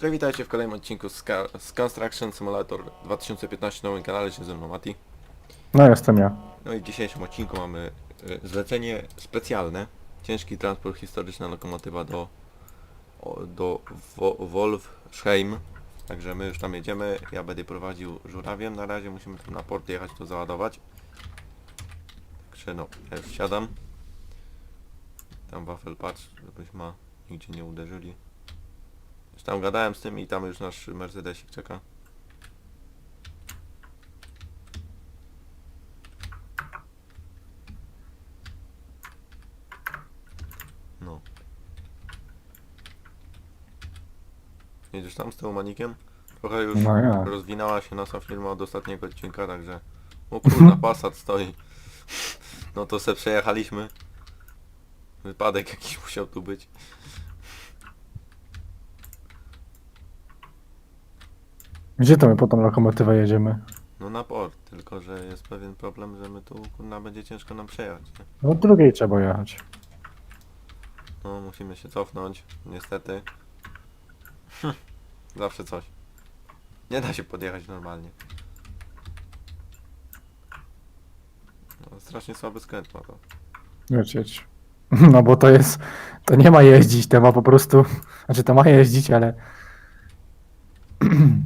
Cześć, witajcie w kolejnym odcinku z, Ca- z Construction Simulator 2015 na moim kanale, się ze mną Mati. No jestem ja. No i w dzisiejszym odcinku mamy y, zlecenie specjalne. Ciężki transport historyczna lokomotywa do, o, do Wo Wolfsheim. Także my już tam jedziemy, ja będę prowadził żurawiem, na razie musimy tam na port jechać, to załadować. Także no, ja już siadam. Tam wafel patrz, żebyśmy nigdzie nie uderzyli. Już tam gadałem z tym i tam już nasz Mercedesik czeka. No. Jedziesz tam z tym manikiem? Trochę już No ja. rozwinęła się nasza firma od ostatniego odcinka, także... O kurna, Passat stoi. No to se przejechaliśmy. Wypadek jakiś musiał tu być. Gdzie to my po tą lokomotywę jedziemy? No na port, tylko że jest pewien problem, że my tu kurna będzie ciężko nam przejechać. Nie? No drugiej trzeba jechać. No musimy się cofnąć, niestety. Hm, Zawsze coś. Nie da się podjechać normalnie. No, strasznie słaby skręt ma to. Jedź, jedź. No bo to jest... To nie ma jeździć, to ma po prostu... Znaczy to ma jeździć, ale...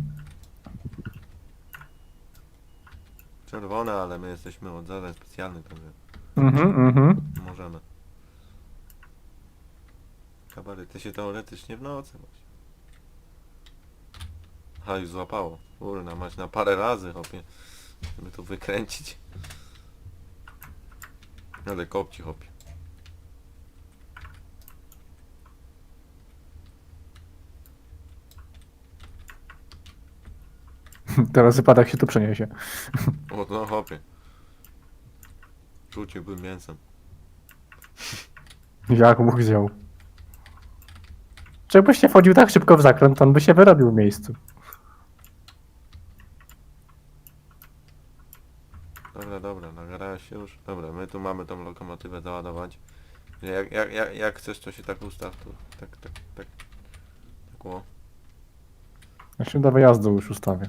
Ale my jesteśmy od zadań specjalnych, także Mhm, mhm. możemy. Kabaryty się teoretycznie w nocy właśnie. A już złapało. Kurna, mać na parę razy, hopie. Żeby tu wykręcić. Ale kopci, hopie. Teraz wypadek się tu przeniesie. O, no hopie. Rzuciłbym mięsem. Jak Bóg wziął. Czy jakbyś nie wchodził tak szybko w zakręt, to on by się wyrobił w miejscu. Dobra, dobra, nagarałeś się już. Dobra, my tu mamy tą lokomotywę załadować. Jak, jak, jak, jak chcesz, to się tak ustaw tu. Tak, tak, tak. Tak o. Ja się do wyjazdu już ustawię.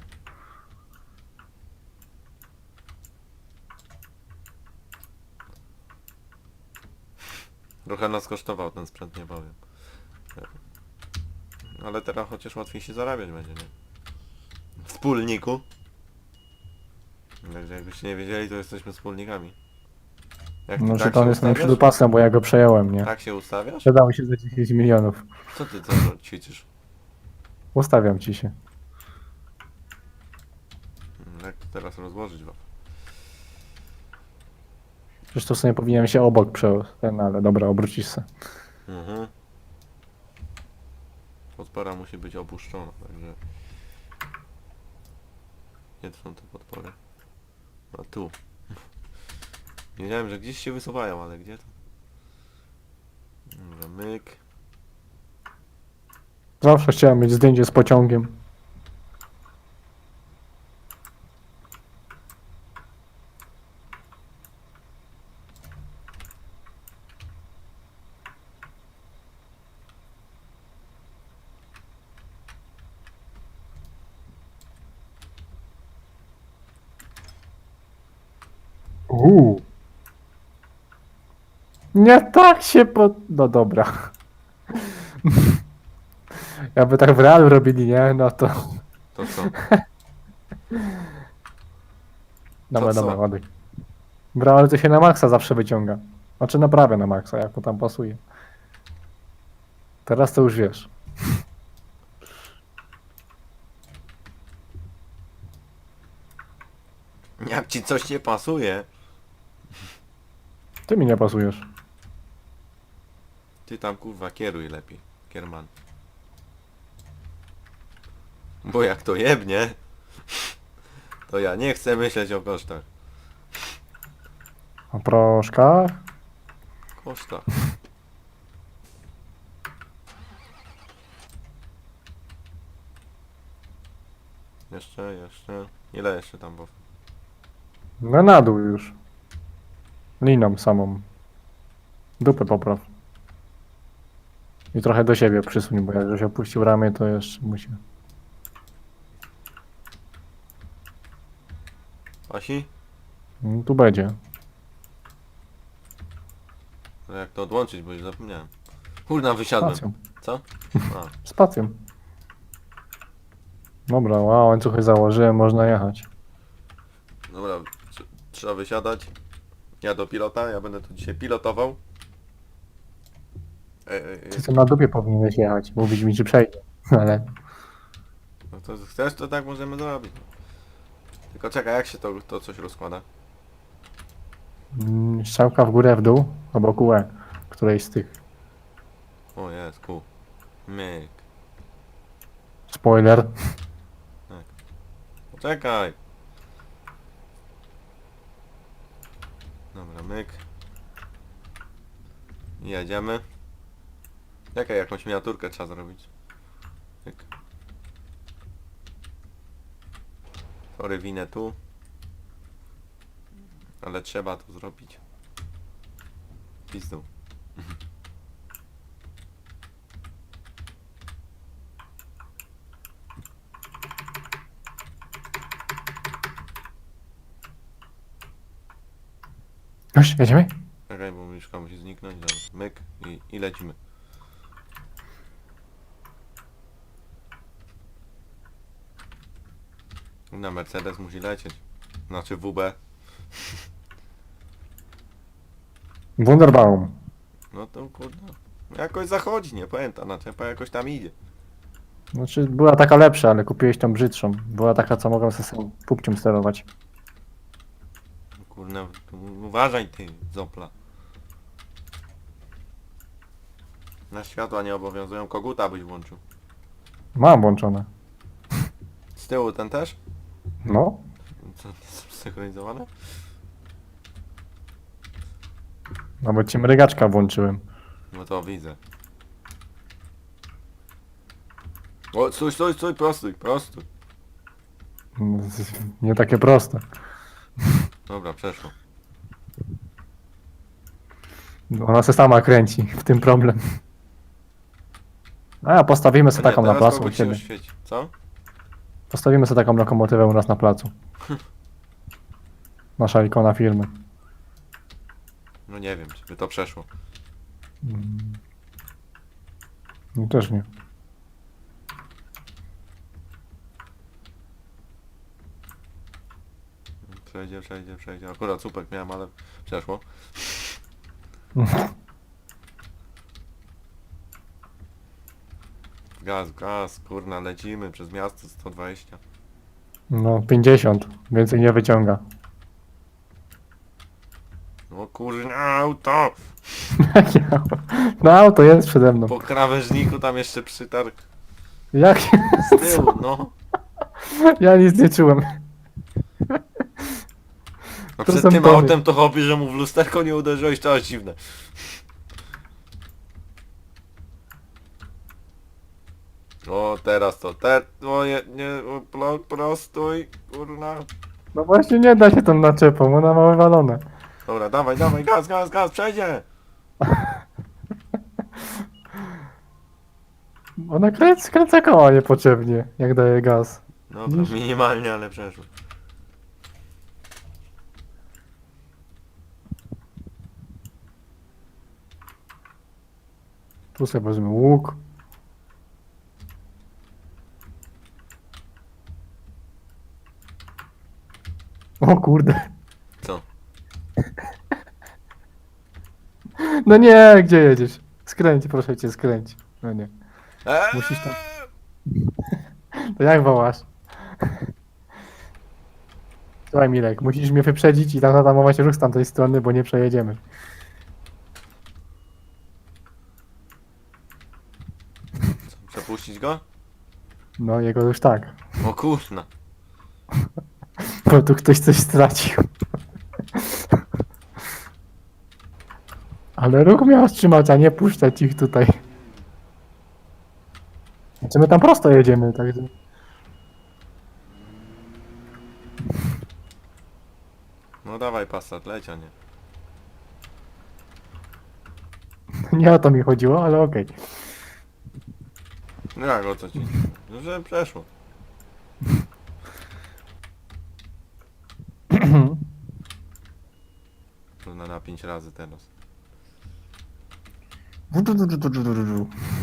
Trochę nas kosztował ten sprzęt, nie powiem. Ale teraz chociaż łatwiej się zarabiać będzie, nie? Wspólniku. Także jakbyście nie wiedzieli, to jesteśmy wspólnikami. Jak ty No, że tak tam jestem ustawiasz? bo ja go przejąłem, nie? Tak się ustawiasz? Sprzedało się za 10 milionów. Co ty to ćwiczysz? Ustawiam ci się. Jak to teraz rozłożyć wam? Zresztą sobie powinienem się obok prze... ten, ale dobra, obrócisz się. Mhm. Podpora musi być opuszczona, także... Gdzie to są te podpory? A tu. Wiedziałem, że gdzieś się wysuwają, ale gdzie to? Dobra, myk. Zawsze chciałem mieć zdjęcie z pociągiem. Uuu. Nie tak się po... No dobra. Jakby tak w realu robili, nie? No to... To co? Dobra, co? dobra, ładuj. W realu to się na maksa zawsze wyciąga. Znaczy naprawia na maksa, jak tam pasuje. Teraz to już wiesz. Jak ci coś nie pasuje, Ty mi nie pasujesz. ty tam kurwa kieruj lepiej. Kierman. Bo jak to jebnie, to ja nie chcę myśleć o kosztach. O proszkach. Koszta. Jeszcze, jeszcze. Ile jeszcze tam było? No na dół już. Liną samą. Dupę popraw. I trochę do siebie przysuń, bo jak już opuścił ramię, to jeszcze musi. Asi? Mm, Tu będzie. No jak to odłączyć, bo już zapomniałem. Kurna, wysiadłem. Spacją. Co? A, Spacją. Dobra, wow, łańcuchy założyłem, można jechać. dobra, tr- trzeba wysiadać. Ja do pilota, ja będę tu dzisiaj pilotował. Ej, ej. Ty co na dupie powinieneś jechać, mówić mi, czy przejdzie. Ale No to chcesz, to tak możemy zrobić. Tylko czekaj, jak się to, to coś rozkłada? mm, strzałka w górę, w dół, obok UE, którejś z tych. O jest, ku. Myk. Spoiler. Poczekaj. Dobra, myk. Jedziemy. Czekaj, jakąś miniaturkę trzeba zrobić. Myk. Winę tu. Ale trzeba to zrobić. Pizdu. Już, jedziemy? Czekaj, bo myszka musi zniknąć. Dobra, myk i, i lecimy. Na Mercedes musi lecieć. Znaczy WB. Wunderbaum. No to kurde. Jakoś zachodzi, nie pamiętam. Naczepa jakoś tam idzie. Znaczy, była taka lepsza, ale kupiłeś tą brzydszą. Była taka, co mogłem sobie sam pupciem sterować. Uważaj ty, zopla. Na światła nie obowiązują, koguta byś włączył. Mam włączone. Z tyłu ten też? No. Co, nie są zsynchronizowane? Nawet ci mrygaczka włączyłem. No to widzę. O, stój, stój, stój, prostuj, prostuj. Nie takie proste. Dobra, przeszło. Ona se sama kręci, w tym problem. A, postawimy sobie taką na teraz placu u kogoś się oświeci. Co? Postawimy sobie taką lokomotywę u nas na placu. Nasza ikona firmy. No nie wiem, czy by to przeszło. Mm. No też nie. Przejdzie, przejdzie, przejdzie. Akurat słupek miałem, ale przeszło. Gaz, gaz, kurna, lecimy przez miasto 120. No, 50. Więcej nie wyciąga. No kurna, auto! No, auto jest przede mną. Po krawężniku tam jeszcze przytarł Jak? z tyłu, no. Ja nic nie czułem. To przed tym autem to hobby, że mu w lusterko nie uderzyłeś, to jest dziwne. O, teraz to, te, o, nie, nie, o, pro, prostuj, kurna. No właśnie nie da się tą naczepą, ona ma wywalone. Dobra, dawaj, dawaj, gaz, gaz, gaz, przejdzie! Ona skręca koła niepotrzebnie, jak daje gaz. Dobra, Widzisz? minimalnie, ale przeszło. Tu sobie wezmę łuk. O kurde. Co? No nie, gdzie jedziesz? Skręć, proszę cię, skręć. No nie. Eee! Musisz tam- To jak wołasz? Słuchaj Milek, musisz mnie wyprzedzić i tam zatamować ruch z tamtej strony, bo nie przejedziemy. Go? No jego już tak. O kurna. Bo tu ktoś coś stracił. Ale ruch miał wstrzymać, a nie puszczać ich tutaj. Znaczy my tam prosto jedziemy, także... No dawaj Passat, leć, a nie. Nie o to mi chodziło, ale okej. No jak o co ci? No, że przeszło. Trudno na 5 razy teraz.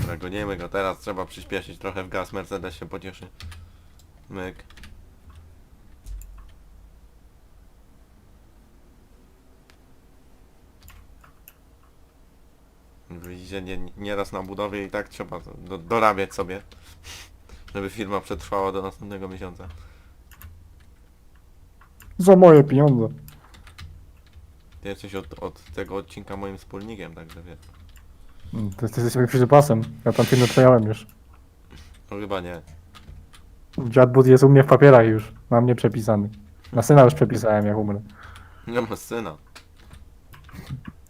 Dobra, gonimy go teraz, trzeba przyspieszyć trochę w gaz, Mercedes się pocieszy. Myk. Widzicie, nie, nieraz na budowie i tak trzeba do, dorabiać sobie, żeby firma przetrwała do następnego miesiąca. Za moje pieniądze. Ty jesteś od, od tego odcinka moim wspólnikiem, także wiesz. Mm, To ty jesteś sobie pasem. Ja tam firmę przejąłem już. No chyba nie. Dziad Bud jest u mnie w papierach już. Na mnie przepisany. Na syna już przepisałem, jak umrę. Nie ma syna.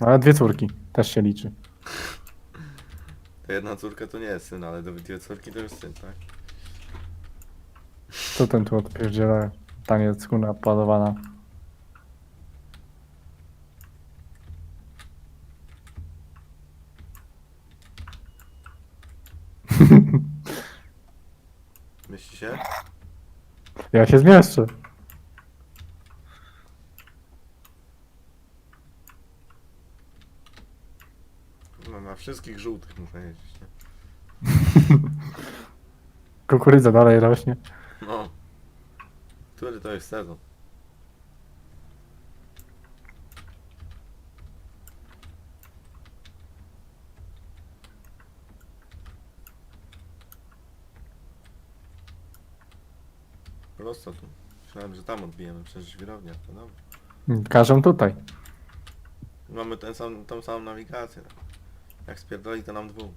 No, Ale dwie córki. Też się liczy. To jedna córka to nie jest syn, ale do dwie córki to jest syn, tak? Co ten tu odpierdziela? Taniec kuna palowana. Myśli się? Ja się zmieszczę. No na wszystkich żółtych muszę jeździć, nie? Kukurydza dalej rośnie. No. Który to jest sezon? Prosto tu. Myślałem, że tam odbijemy przez żwirownię, to dobrze. Mm, Każą tutaj. Mamy ten sam, tą samą nawigację. Jak spierdoli to nam dwóch.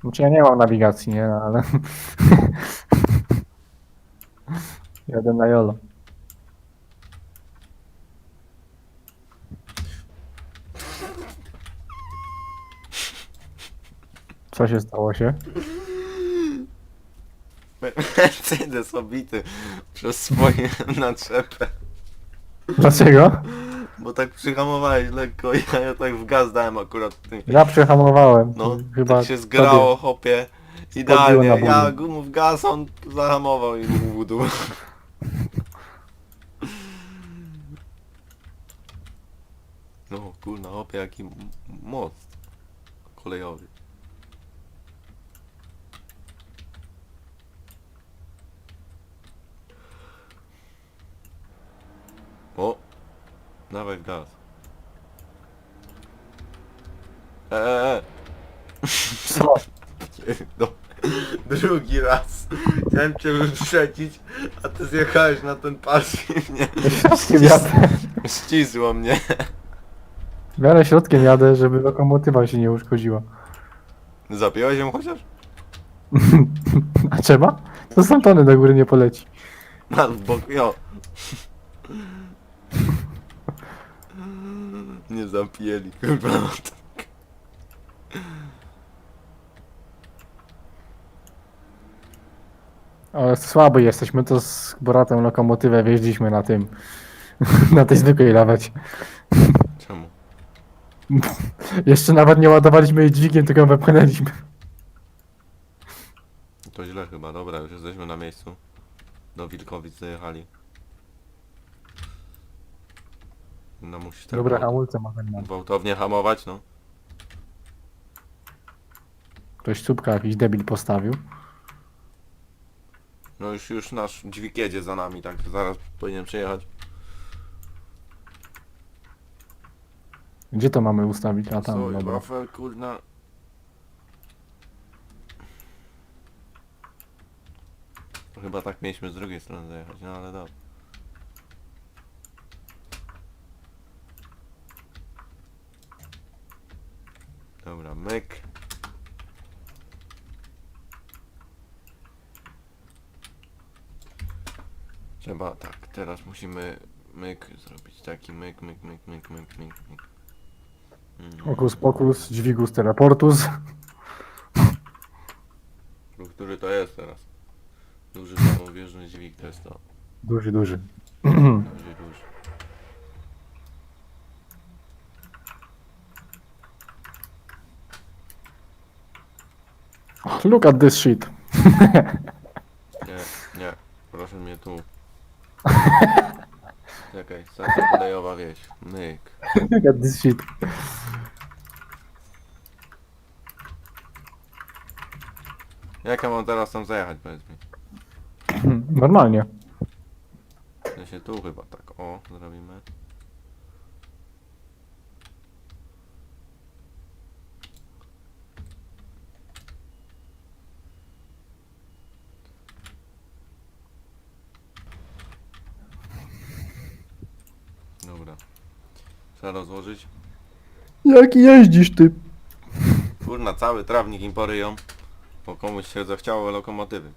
Znaczy ja nie mam nawigacji, nie? No, Ale... Jadę na jolo. Co się stało się? Mercedes obity przez swoje naczepę. Dlaczego? Bo tak przyhamowałeś lekko i ja tak w gaz dałem akurat tym. Ja przehamowałem. No, Chyba tak się zgrało, hopie. Idealnie. na Ja bólu. gumów gaz, on zahamował i budu. No kurna, hopie, jaki m- most kolejowy. O! Dawaj w gaz. Eee! Co? No, drugi raz. Chciałem cię wyprzedzić, a ty zjechałeś na ten pas i mnie Środkiem jadę. ścisło mnie. W miarę środkiem jadę, żeby lokomotywa się nie uszkodziła. Zapiąłeś ją chociaż? A trzeba? To są tony do góry nie poleci. Na bok, jo. Nie zapięli, kurwa. no to- Ale słaby jesteśmy, to z Boratem lokomotywę wjeździliśmy na tym. na tej zwykłej lawecie. Czemu? Jeszcze nawet nie ładowaliśmy jej dźwigiem, tylko ją wepchnęliśmy. To źle chyba, dobra, już jesteśmy na miejscu. Do Wilkowic dojechali. No musisz tak gwałt- hamulce ma ten gwałtownie hamować, no. Ktoś czubka jakiś debil postawił. No już, już nasz dźwig jedzie za nami, tak zaraz powinien przyjechać. Gdzie to mamy ustawić? A tam, Soj, dobra. wafel, kurna. Chyba tak mieliśmy z drugiej strony zajechać, no ale. Dobra, myk. Trzeba, tak, teraz musimy myk zrobić, taki myk, myk, myk, myk, myk, myk, myk. Mm. Okus pokus, dźwigus teleportus. No, Który to jest teraz? Duży samowierny dźwig to jest to. Duży, duży. Duży, duży. Look at this shit. Nie, nie. Proszę mnie tu. Czekaj, stacja kolejowa wieś. Myk. Get this shit. Jak ja mam teraz tam zajechać, powiedz mi? Normalnie. Ja się tu chyba tak, o, zrobimy. Dobra. Trzeba rozłożyć. Jak jeździsz ty? Kurna, cały trawnik im poryją. Bo komuś się zachciało lokomotywy.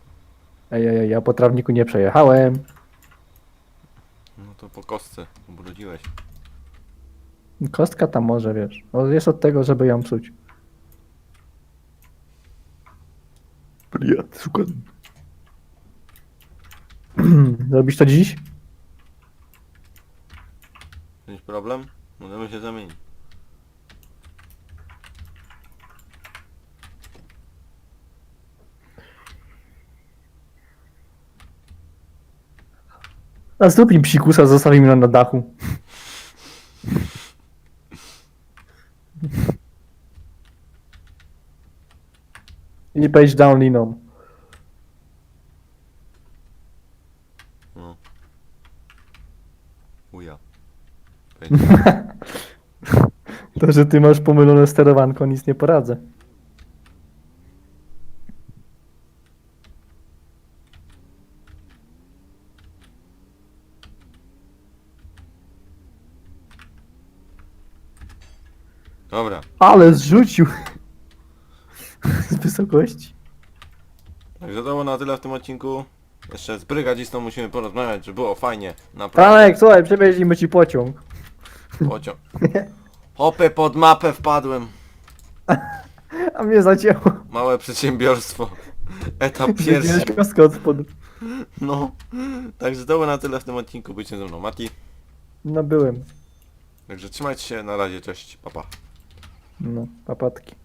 Ej, ej, ej, ja po trawniku nie przejechałem. No to po kostce ubrudziłeś. Kostka tam może, wiesz. O, Jest od tego, żeby ją psuć. Suka. Zrobisz to dziś? Jakiś problem? Możemy się zamienić. A zrób im psikusa, zostawimy na dachu. I page down liną. No. Uja. To, że ty masz pomylone sterowanko, nic nie poradzę. Dobra. Ale zrzucił. Z wysokości. Także to było na tyle w tym odcinku. Jeszcze z brygadzistą musimy porozmawiać, żeby było fajnie. Naprawdę. Franek, słuchaj, przewieźlimy ci pociąg. Pociąg. Hopy pod mapę wpadłem. A mnie zacięło. Małe przedsiębiorstwo. Etap pierwszy. kostkę od spodu. No. Także to było na tyle w tym odcinku. Bycie ze mną Mati. No byłem. Także trzymajcie się. Na razie. Cześć. Pa pa. No, papatki.